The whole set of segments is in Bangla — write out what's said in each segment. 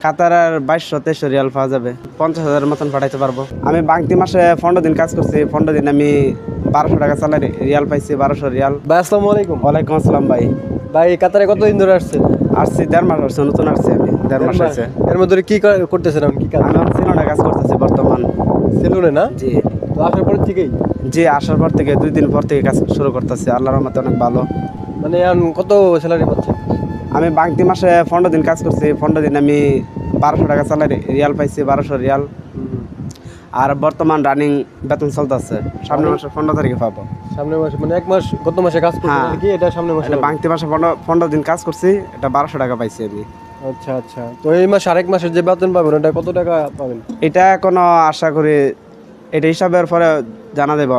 কাতারের বাইশশো তেইশশো রিয়াল পাওয়া যাবে। পঞ্চাশ হাজার মতন পাঠাইতে পারব। আমি বাংতি মাসে পনেরো দিন কাজ করছি পনেরো দিন আমি বারোশো টাকা স্যালারি রিয়াল পাইছি বারোশো রিয়াল। ভাই আসসালামু আলাইকুম। ওয়ালাইকুম আসসালাম ভাই। ভাই কাতারে কতদিন ধরে আসছেন? আসছি দেড় মাস আসছে নতুন আসছি আমি দেড় মাস হয়েছে। এর মধ্যে কি কর- করতেছেন আপনি কি কাজ? আমি সিলোনে কাজ করতেছি বর্তমান। সেলুনে না? জি। তো আসার পর থেকেই? জি আসার পর থেকে দুই দিন পর থেকে কাজ শুরু করতেছি। আল্লাহর রহমতে অনেক ভালো। মানে এখন কত স্যালারি পাচ্ছেন? আমি বাংতি মাসে পনেরো দিন কাজ করছি পনেরো দিন আমি বারোশো টাকা স্যালারি রিয়াল পাইছি বারোশো রিয়াল। আর বর্তমান রানিং বেতন চলতেছে সামনের মাসে পনেরো তারিখে পাবো। সামনের মাসে মানে এক মাস গত মাসে কাজ করছেন হ্যাঁ। কি এটা সামনের মাসে বাংতি মাসে পনেরো পনেরো দিন কাজ করছি এটা বারোশো টাকা পাইছি আমি। আচ্ছা আচ্ছা। তো এই মাস আরেক মাসের যে বেতন পাবেন ওটা কত টাকা পাবেন? এটা কোনো আশা করি এটা হিসাবের পরে জানা দেব।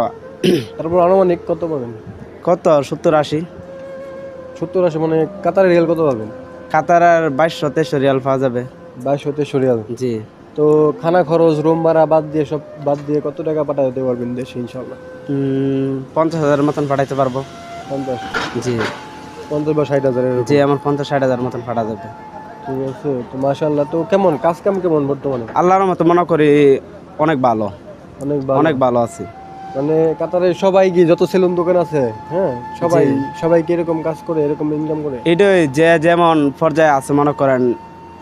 তারপর আনুমানিক কত পাবেন? কত? সত্তর আশি। সত্তর আশি মানে কাতারের রিয়াল কত পাবেন? কাতার আর বাইশশো তেইশশো রিয়াল পাওয়া যাবে। বাইশশো হতে রিয়াল? জি। তো খানা খরচ রুম ভাড়া বাদ দিয়ে সব বাদ দিয়ে কত টাকা পাঠাতে পারবেন দেশে ইনশাল্লাহ পঞ্চাশ হাজারের মতন পাঠাইতে পারব। পঞ্চাশ? জি। পঞ্চাশ বা ষাট হাজারের জি আমার পঞ্চাশ ষাট হাজার মতন পাঠা যাবে। ঠিক আছে তো মাশাল্লাহ তো কেমন কাজ কাম কেমন বর্তমানে? আল্লাহর মতো মনে করি অনেক ভালো। অনেক অনেক ভালো আছি। মানে কাতারে সবাই কি যত সেলুন দোকান আছে হ্যাঁ সবাই সবাই কি এরকম কাজ করে এরকম ইনকাম করে? এটাই যে যেমন পর্যায়ে আছে মনে করেন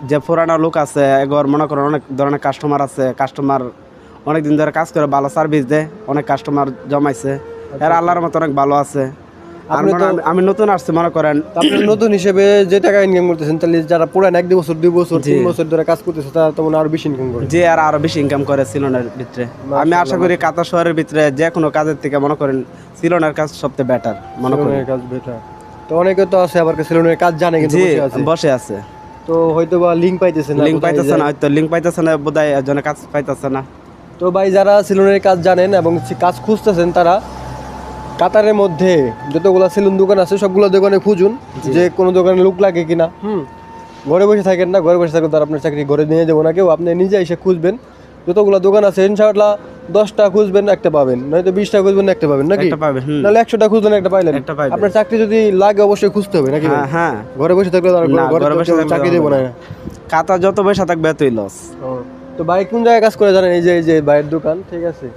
যে পুরানো লোক আছে এগর মনে করেন অনেক ধরনের কাস্টমার আছে কাস্টমার অনেক দিন ধরে কাজ করে ভালো সার্ভিস দেয় অনেক কাস্টমার জমাইছে এরা আল্লাহর মতো অনেক ভালো আছে। আমি- আমি নতুন আসছি মনে করেন। আপনি নতুন হিসেবে যে টাকা ইনকাম করতেছেন তাহলে যারা পুরান এক দুই বছর দুই বছর তিন বছর ধরে কাজ করতেছে তারা তো আরও বেশি ইনকাম করে। যে আর আরও বেশি ইনকাম করে সিলনের ভিতরে। আমি আশা করি কাতার শহরের ভিতরে যে কোনো কাজের থেকে মনে করেন সিলনের কাজ সবচেয়ে বেটার মনে করি সেলুনের কাজ বেটার তো অনেকে তো আছে আবার সেলুনের কাজ জানে কিন্তু বসে আছে। বসে আছে। তো হয়তো বা লিঙ্ক পাইতেছে না লিঙ্ক পাইতেছে না হয়তো লিঙ্ক পাইতেছে না বোধহয় জনে কাজ পাইতেছে না। তো ভাই যারা সেলুনের কাজ জানেন এবং কাজ খুঁজতেছেন তারা কাতারের মধ্যে যতগুলো সেলুন দোকান আছে সবগুলো দোকানে খুঁজুন যে কোনো দোকানে লোক লাগে কিনা। হুম। ঘরে বসে থাকেন না ঘরে বসে থাকলে তার আপনার চাকরি ঘরে নিয়ে যাব না কেউ আপনি নিজে এসে খুঁজবেন। যতগুলো দোকান আছে ইনশাআল্লাহ দশটা খুঁজবেন একটা পাবেন। নয়তো বিশটা খুঁজবেন একটা পাবেন নাকি? নাহলে একশোটা খুঁজলেন একটা পাইলেন। আপনার চাকরি যদি লাগে অবশ্যই খুঁজতে হবে নাকি হ্যাঁ হ্যাঁ। ঘরে বসে থাকলে চাকরি দেবো না। কাতা যত পয়সা থাকবে এতই লস তো ভাই কোন জায়গায় কাজ করে জানেন? এই যে এই যে ভাইয়ের দোকান ঠিক আছে?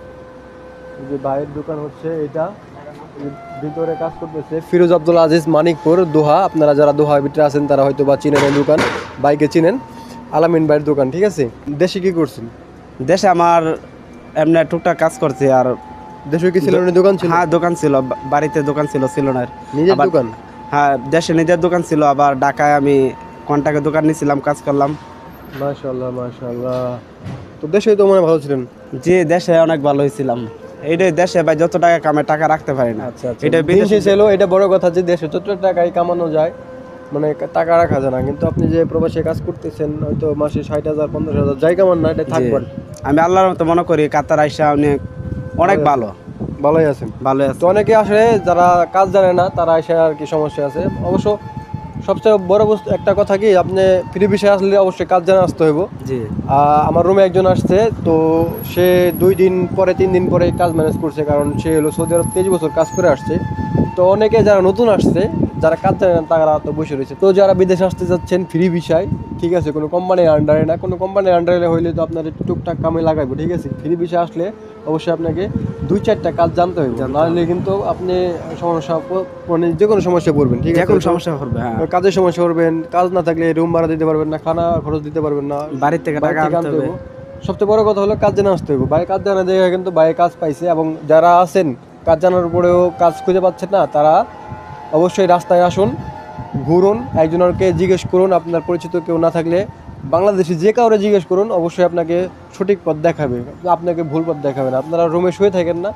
যে ভাইয়ের দোকান হচ্ছে এটা। ভিতরে কাজ করতেছে। ফিরোজ আব্দুল আজিজ মানিকপুর দোহা। আপনারা যারা দোহার ভিতরে আছেন তারা হয়তো বা চিনেন এই দোকান বাইকে চিনেন। আলামিন ভাইয়ের দোকান ঠিক আছে? দেশে কি করছেন? দেশে আমার এমনি টুকটাক কাজ করছি আর দেশে কি সিলনের দোকান ছিল? হ্যাঁ দোকান ছিল বাড়িতে দোকান ছিল সিলনের নিজের দোকান? হ্যাঁ দেশে নিজের দোকান ছিল আবার ঢাকায় আমি কন্টাক্টের দোকান নিয়েছিলাম কাজ করলাম। মাশাআল্লাহ মাশাআল্লাহ। তো দেশে তো মনে ভালো ছিলেন? যে দেশে অনেক ভালো হয়েছিলাম এইটাই দেশে ভাই যত টাকা কামে টাকা রাখতে পারি না। আচ্ছা আচ্ছা। এটা বিদেশে শেষে এটা বড় কথা যে দেশে যত টাকাই কামানো যায় মানে টাকা রাখা যায় না। কিন্তু আপনি যে প্রবাসে কাজ করতেছেন হয়তো মাসে ষাট হাজার পঞ্চাশ হাজার যাই কামান না এটা থাকবেন আমি আল্লাহর মতো মনে করি কাতার আইসা অনেক অনেক ভালো ভালোই আছেন। ভালো আছে অনেকে আসলে যারা কাজ জানে না তারা এসে আর কি সমস্যা আছে। অবশ্য সবচেয়ে বড় বস্তু একটা কথা কি আপনি ফ্রি বিষয়ে আসলে অবশ্যই কাজ জানা আসতে হইব। জি। আমার রুমে একজন আসছে তো সে দুই দিন পরে তিন দিন পরে কাজ ম্যানেজ করছে কারণ সে হলো সৌদি আরব তেইশ বছর কাজ করে আসছে। তো অনেকে যারা নতুন আসছে যারা কাজ জানে না তারা তো বসে রয়েছে। তো যারা বিদেশে আসতে যাচ্ছেন ফ্রি বিষয় ঠিক আছে কোনো কোম্পানির আন্ডারে না কোনো কোম্পানির আন্ডারে হইলে তো আপনার টুকটাক কামে লাগাইবো ঠিক আছে? ফ্রি বিষয় আসলে অবশ্যই আপনাকে দুই চারটা কাজ জানতে হবে নাহলে কিন্তু আপনি সমস্যা মানে যে কোনো সমস্যা পড়বেন ঠিক আছে? কোনো সমস্যা করবে হ্যাঁ। কাজের সমস্যা পড়বেন কাজ না থাকলে রুম ভাড়া দিতে পারবেন না খানা খরচ দিতে পারবেন না। বাড়ির থেকে টাকা আনতে আনতে হবে। সবচেয়ে বড় কথা হলো কাজ জানা আসতে হবে বাইরে কাজ জানা দেখে কিন্তু বাইরে কাজ পাইছে এবং যারা আছেন কাজ জানার পরেও কাজ খুঁজে পাচ্ছেন না তারা অবশ্যই রাস্তায় আসুন ঘুরুন একজনকে জিজ্ঞেস করুন আপনার পরিচিত কেউ না থাকলে বাংলাদেশে যে কাউরে জিজ্ঞেস করুন অবশ্যই আপনাকে সঠিক পথ দেখাবে আপনাকে ভুল পথ দেখাবে না। আপনারা রুমে শুয়ে থাকেন না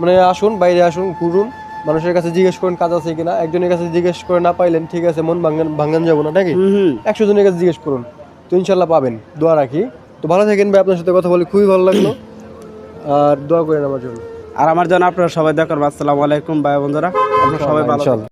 মানে আসুন বাইরে আসুন ঘুরুন মানুষের কাছে জিজ্ঞেস করেন কাজ আছে কিনা একজনের কাছে জিজ্ঞেস করে না পাইলেন ঠিক আছে মন ভাঙ্গান ভাঙ্গান যাব না নাকি? একশো জনের কাছে জিজ্ঞেস করুন তো ইনশাল্লাহ পাবেন দোয়া রাখি। তো ভালো থাকেন ভাই আপনার সাথে কথা বলে খুবই ভালো লাগল আর দোয়া করেন আমার জন্য। আর আমার জন্য আপনারা সবাই দেখেন আসসালামু আলাইকুম ভাই বন্ধুরা আপনারা সবাই ভালো